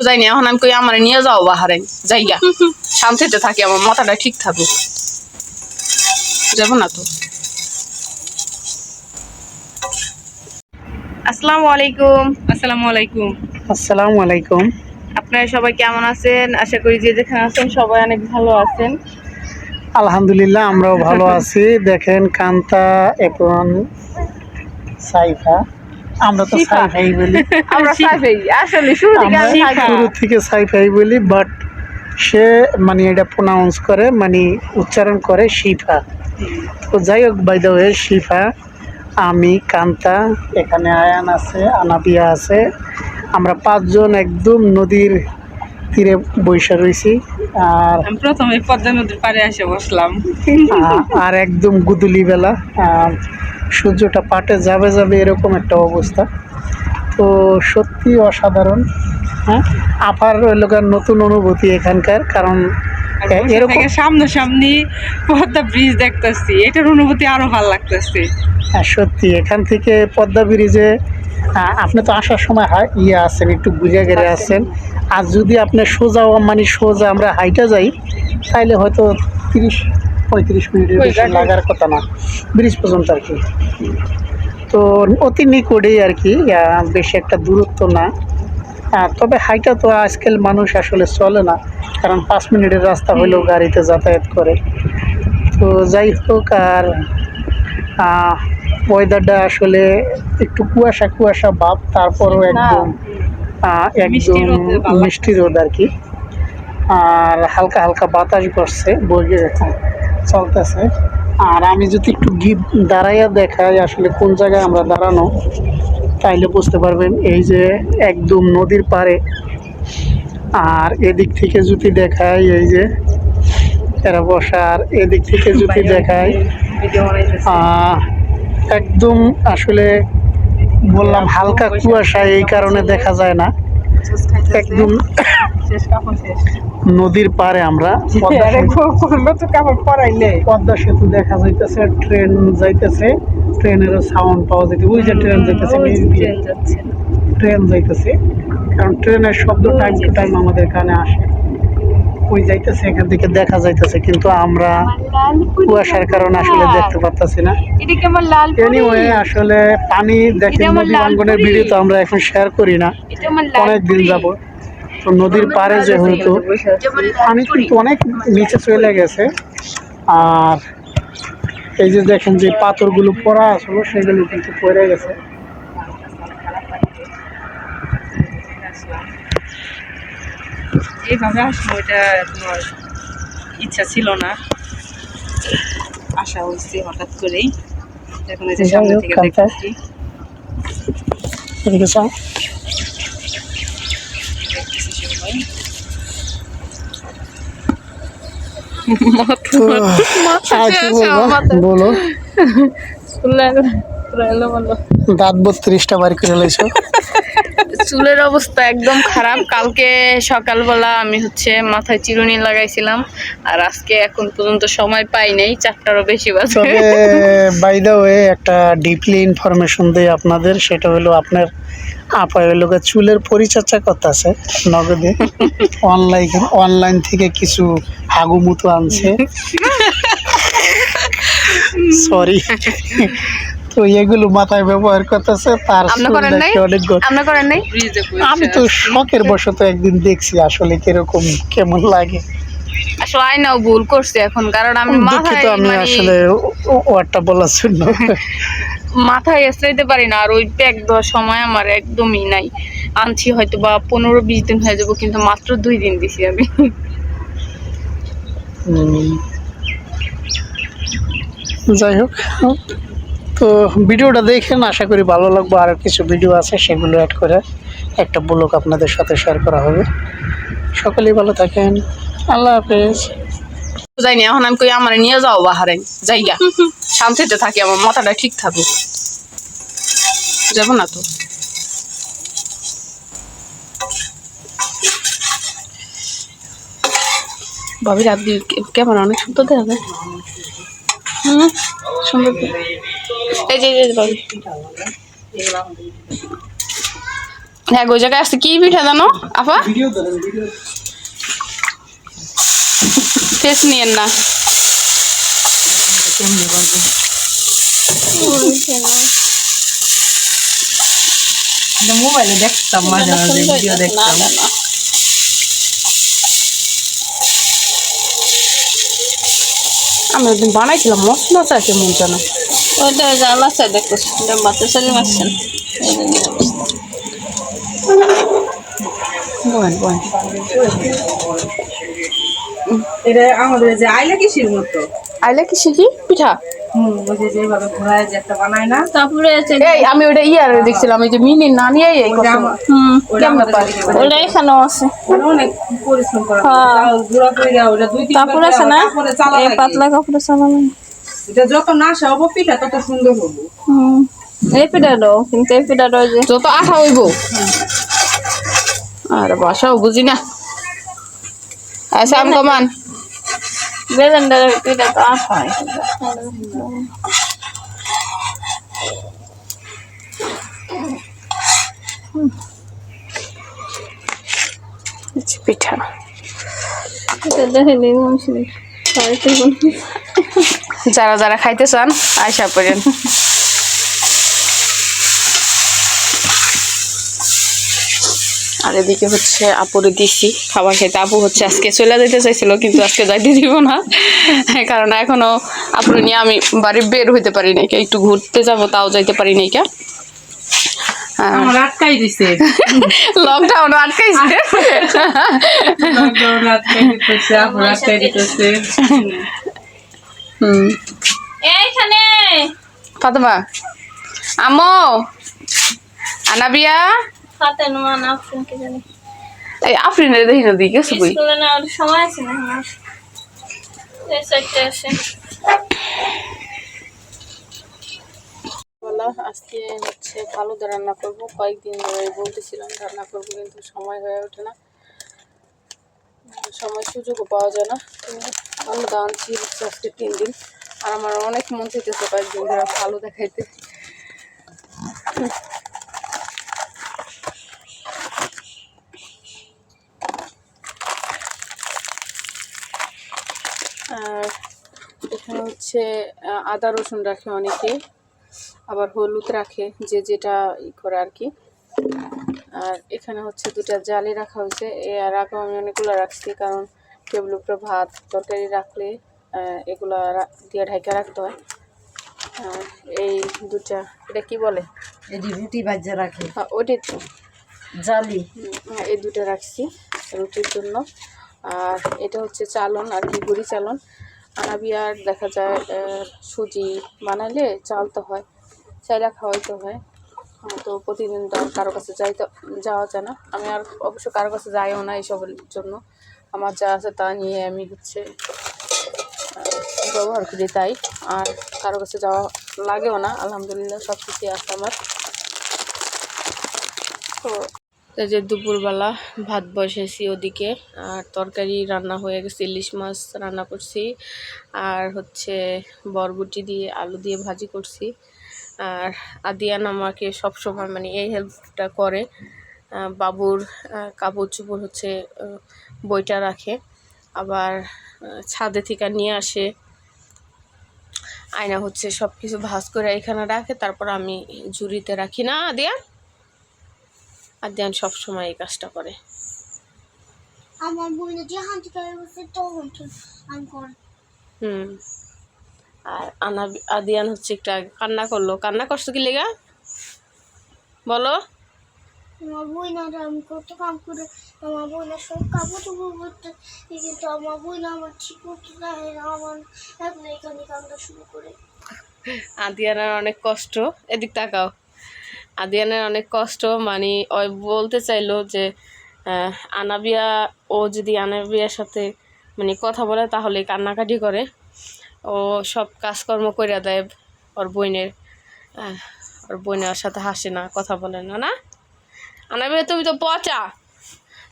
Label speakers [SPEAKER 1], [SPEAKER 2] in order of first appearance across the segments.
[SPEAKER 1] যাইনি এখন আমি কই আমার নিয়ে যাও বাহারে জায়গা শান্তিতে থাকি আমার মাথাটা ঠিক থাকুক। যাব না তো। আসসালামু আলাইকুম।
[SPEAKER 2] আসসালামু আলাইকুম।
[SPEAKER 3] আসসালামু আলাইকুম।
[SPEAKER 1] আপনারা সবাই কেমন আছেন? আশা করি যে যেখানে আছেন সবাই অনেক ভালো আছেন।
[SPEAKER 3] আলহামদুলিল্লাহ আমরাও ভালো আছি। দেখেন কান্তা এখন সাইফা। আমরা তো সাইফাই বলি।
[SPEAKER 1] আমরা সাইফাই। আসলে শুরু থেকে
[SPEAKER 3] শুরু থেকে সাইফাই বলি বাট সে মানে এটা প্রোনাউন্স করে মানে উচ্চারণ করে শিফা। তো যাই হোক বাই দ্য ওয়ে শিফা আমি কান্তা এখানে আয়ান আছে আনাপিয়া আছে। আমরা পাঁচজন একদম নদীর তীরে বৈশা রয়েছি আর
[SPEAKER 2] প্রথমে পদ্মা নদীর পাড়ে এসে বসলাম।
[SPEAKER 3] আর একদম গুদুলি বেলা আর সূর্যটা পাটে যাবে যাবে এরকম একটা অবস্থা। তো সত্যি অসাধারণ হ্যাঁ? আপার লোকের নতুন অনুভূতি এখানকার কারণ এরকম
[SPEAKER 2] সামনাসামনি পদ্মা ব্রিজ দেখতেছি। এটার অনুভূতি আরও ভালো লাগতেছে।
[SPEAKER 3] হ্যাঁ, সত্যি এখান থেকে পদ্মা ব্রিজে আপনি তো আসার সময় ইয়ে আছেন একটু বুঝে গেলে আছেন। আর যদি আপনি সোজা মানে সোজা আমরা হাইটা যাই তাহলে হয়তো তিরিশ পঁয়ত্রিশ মিনিটের বেশি লাগার কথা না। ব্রিজ পর্যন্ত আর কি। তো অতি নিকটেই আর কি বেশি একটা দূরত্ব না। আ, তবে হাইটা তো আজকাল মানুষ আসলে চলে না কারণ পাঁচ মিনিটের রাস্তা হলেও গাড়িতে যাতায়াত করে। তো যাই হোক আর ওয়েদারটা আসলে একটু কুয়াশা কুয়াশা ভাব তারপরও একদম একদম মিষ্টি রোদ আর কি। আর হালকা হালকা বাতাস করছে বইয়ে চলতেছে। আর আমি যদি একটু গিপ দাঁড়াইয়া দেখাই আসলে কোন জায়গায় আমরা দাঁড়ানো তাইলে বুঝতে পারবেন এই যে একদম নদীর পাড়ে। আর এদিক থেকে যদি দেখাই এই যে এরা বসা আর এদিক থেকে যদি দেখাই একদম আসলে বললাম হালকা কুয়াশা এই কারণে দেখা যায় না। একদম নদীর পাড়ে আমরা পদ্মা সেতু- দেখা যাইতেছে ট্রেন যাইতেছে ট্রেনেরও সাউন্ড পাওয়া যাইতে ওই যে ট্রেন যাইতেছে
[SPEAKER 2] ট্রেন
[SPEAKER 3] যাইতেছে কারণ ট্রেনের শব্দ টাইম টু টাইম আমাদের কানে আসে। ওই যাইতেছে এখান থেকে দেখা যাইতেছে কিন্তু আমরা কুয়াশার কারণে আসলে দেখতে পারতাছি না। এনিওয়ে আসলে পানি দেখেন
[SPEAKER 1] এটা
[SPEAKER 3] নদী অঙ্গনের ভিডিও তো আমরা এখন শেয়ার করি না। অনেক দিন যাব। তো নদীর পাড়ে যেহেতু পানি কিন্তু অনেক নিচে চলে গেছে। আর এই যে দেখেন যে পাথরগুলো পড়া আসলো সেগুলো কিন্তু পড়ে গেছে।
[SPEAKER 2] এইভাবে আসব এটা তোমার ইচ্ছা ছিল না। আশা হয়েছে হঠাৎ করেই। এখন এই যে সামনে থেকে
[SPEAKER 3] বলব? বলো। দাঁত বত্রিশটা বার করে লাইছো
[SPEAKER 1] চুলের অবস্থা একদম খারাপ। কালকে সকালবেলা আমি হচ্ছে মাথায় চিরুনি লাগাইছিলাম আর আজকে এখন পর্যন্ত সময় পাই নাই চারটারও বেশি বাজে।
[SPEAKER 3] বাই দ্য ওয়ে একটা ডিপলি ইনফরমেশন দেই আপনাদের সেটা হলো আপনার আপা হলো চুলের পরিচর্যা করতে আছে নগদে। অনলাইন অনলাইন থেকে কিছু হাগুমুতো আনছে। সরি তো এগুলো মাথায় ব্যবহার করতেছে তার অনেক আমি তো শখের বশত একদিন দেখছি আসলে কীরকম কেমন লাগে।
[SPEAKER 1] আসলে আয়নাও ভুল করছে এখন কারণ আমি মাথায়
[SPEAKER 3] আমি
[SPEAKER 1] মানে
[SPEAKER 3] আসলে ওয়ার্ডটা বলার জন্য।
[SPEAKER 1] মাথায় পারি না আর ওই প্যাক দেওয়ার সময় আমার একদমই নাই। আনছি হয়তো বা পনেরো বিশ দিন হয়ে যাব কিন্তু মাত্র দুই দিন দিছি আমি।
[SPEAKER 3] হুম। যাই হোক। তো ভিডিওটা দেখেন, আশা করি ভালো লাগবে। আর কিছু ভিডিও আছে, সেগুলো অ্যাড করে একটা ব্লগ আপনাদের সাথে শেয়ার করা হবে। সকলেই ভালো থাকেন। আল্লাহ হাফেজ।
[SPEAKER 1] যাইনি এখন আমি কই আমার নিয়ে যাও বাহারে। জায়গা শান্তিতে থাকি, আমার মাথাটা ঠিক থাকুক। যাব না তো। ভাবি রাত কেমন? অনেক সুন্দর দেখা যায়। হুম, সুন্দর। এই যে হ্যাঁ জায়গায় আসছে কি পিঠা জানো? আপা
[SPEAKER 3] ধরেন
[SPEAKER 1] ফেস নিয়েন না।
[SPEAKER 2] মোবাইলে দেখতাম মাঝে মাঝে ভিডিও দেখতাম।
[SPEAKER 1] আমি ওদিন বানাইছিলাম মস্ত মজা কেমন যেন
[SPEAKER 4] ওইটা জাল আছে দেখতেছি বাচ্চা ছেলে মারছেন
[SPEAKER 2] এটা আমাদের যে আইলা কিসির মতো?
[SPEAKER 1] আইলে কি? পিঠা?
[SPEAKER 2] না?
[SPEAKER 4] তারপরে
[SPEAKER 1] আমি ওটা ইয়ার দেখছিলাম এই যে মিনি পারে?
[SPEAKER 2] দিকে
[SPEAKER 4] ওটা এখানেও আছে।
[SPEAKER 2] ওটা
[SPEAKER 4] হ্যাঁ।
[SPEAKER 2] চাল গুঁড়া করে দেওয়া, ওটা দুই তিন
[SPEAKER 4] কাপড় আছে না?
[SPEAKER 2] তারপরে চালা।
[SPEAKER 4] পাতলা কাপড় চালানো
[SPEAKER 2] এটা যত না হব পিঠা তত সুন্দর হব।
[SPEAKER 4] এই পিঠাটাও কিন্তু এই পিঠাটাও যে।
[SPEAKER 1] যত আঠা হইব। আর বাসাও বুঝি না। আচ্ছা আম কমান।
[SPEAKER 4] বেলেন্ডার পিঠা তো আস হয়।
[SPEAKER 1] পিঠা।
[SPEAKER 4] এটা বাড়িতে কোনো
[SPEAKER 1] যারা যারা খাইতে চান আয়সা পড়েন। আর এদিকে হচ্ছে আপুরে দিছি খাবার খেতে আপু হচ্ছে আজকে চলে যেতে চাইছিল কিন্তু আজকে যাইতে দিব না। কারণ এখনও আপুরে নিয়ে আমি বাড়ি বের হইতে পারি নাই একটু ঘুরতে যাব তাও যাইতে পারি নাই কে।
[SPEAKER 2] আমার আটকাই দিছে।
[SPEAKER 1] লকডাউন আটকাইছে
[SPEAKER 2] লকডাউন আটকাই দিতেছে আমার আটকাই দিতেছে।
[SPEAKER 1] হুম।
[SPEAKER 4] এইখানে।
[SPEAKER 1] ফাতেমা। আমো আনাবিয়া।
[SPEAKER 4] নোয়া না শুনতে জানি।
[SPEAKER 1] এই আফরিনের দেখি না দিকে কই?
[SPEAKER 4] স্কুলে না সময় আছে না আমার। এই আছে
[SPEAKER 1] আজকে হচ্ছে ফালুদা রান্না করব। কয়েকদিন ধরে বলতেছিলাম রান্না করব, কিন্তু সময় হয়ে ওঠে না। সময় সুযোগও পাওয়া যায় না। ফালুদা আনছি হচ্ছে আজকে তিন দিন। আর আমার অনেক মন চাইতেছে কয়েকদিন ধরে ফালুদা খাইতে আর এখানে হচ্ছে, আদা রসুন রাখে অনেকে। আবার হলুদ রাখে যে যেটা ই করে আর কি আর এখানে হচ্ছে দুটা জালি রাখা হয়েছে। এর আগে আমি অনেকগুলো রাখছি কারণ টেবিল উপরে ভাত তরকারি রাখলে এগুলা দিয়ে ঢাকা রাখতে হয়। এই দুটা এটা কি বলে?
[SPEAKER 2] এটি রুটি বাজ্যা রাখে।
[SPEAKER 1] হ্যাঁ, ওটাই তো
[SPEAKER 2] জালি।
[SPEAKER 1] হ্যাঁ, এই দুটো রাখছি রুটির জন্য। আর এটা হচ্ছে চালন আর কি গুড়ি চালন। আনাবিয়ার দেখা যায় সুজি বানাইলে চালতে হয়। চাইলা খাওয়াইতে হয়। তো প্রতিদিন তো আর কারও কাছে যাইতে, যাওয়া যায় না। আমি আর অবশ্য কারও কাছে যাইও না এইসবের জন্য। আমার যা আছে তা নিয়ে আমি হচ্ছে ব্যবহার করি তাই। আর কারও কাছে যাওয়া লাগেও না, আলহামদুলিল্লাহ সব কিছুই আছে আমার। তো এই যে দুপুরবেলা ভাত বসেছি ওদিকে, আর তরকারি রান্না হয়ে গেছে, ইলিশ মাছ রান্না করছি। আর হচ্ছে বরবটি দিয়ে আলু দিয়ে ভাজি করছি। আর আদিয়ান আমাকে সবসময় মানে এই হেল্পটা করে। বাবুর কাপড় চোপড় হচ্ছে বইটা রাখে। আবার ছাদে থেকে নিয়ে আসে। আয়না হচ্ছে সব কিছু ভাজ করে এখানে রাখে তারপর আমি ঝুড়িতে রাখি। না আদিয়ান? আদিয়ান সবসময় এই কাজটা করে।
[SPEAKER 5] আমার বোনের যে হাঁটতে তখন
[SPEAKER 1] হুম। আর আনা আদিয়ান হচ্ছে একটা কান্না করল। কান্না করছ কি লেগা? বলো।
[SPEAKER 5] আমার বই না আমি কত কাম করে আমার বই না সব কাপড় চোপড় করতে কিন্তু আমার বই না আমার ঠিক মতো দেয় না আমার এখন এখানে কামটা শুরু করে।
[SPEAKER 1] আদিয়ানের অনেক কষ্ট এদিক তাকাও। আদিয়ানের অনেক কষ্ট মানে ওই বলতে চাইলো যে আনাবিয়া ও যদি আনাবিয়ার সাথে মানে কথা বলে তাহলে কান্নাকাটি করে। ও সব কাজকর্ম করে দেয় ওর বোনের। ওর বোনের সাথে হাসে না, কথা বলে না না? আনাবিয়া তুমি তো পচা।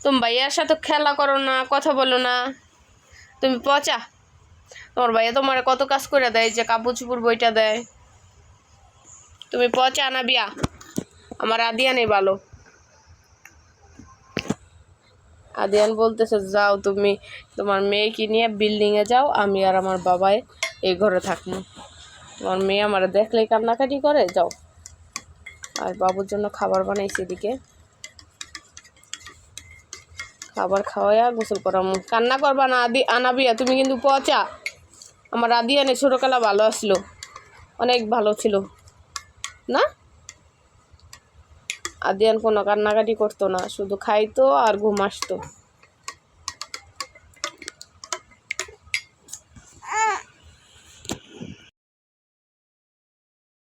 [SPEAKER 1] তুমি ভাইয়ার সাথে খেলা করো না, কথা বলো না। তুমি পচা। তোমার ভাইয়া তোমার কত কাজ করে দেয়, যে কাপড় চুপুর বইটা দেয়। তুমি পচা আনাবিয়া আমার আদিয়া নেই ভালো। আদিয়ান বলতেছে, যাও তুমি তোমার মেয়েকে নিয়ে বিল্ডিংয়ে যাও, আমি আর আমার বাবাই এই ঘরে থাকব। তোমার মেয়ে আমার দেখলেই কান্নাকাটি করে, যাও। আর বাবুর জন্য খাবার বানাইছি এদিকে। খাবার খাওয়াইয়া গোসল করাম। কান্না করবা না আদি, আনাবিয়া, তুমি কিন্তু পচা। আমার আদিয়ানে ছোটোবেলা ভালো আসলো। অনেক ভালো ছিল। না? আদিয়ান কোনো কান্নাকাটি করতো না শুধু খাইতো আর ঘুম আসতো।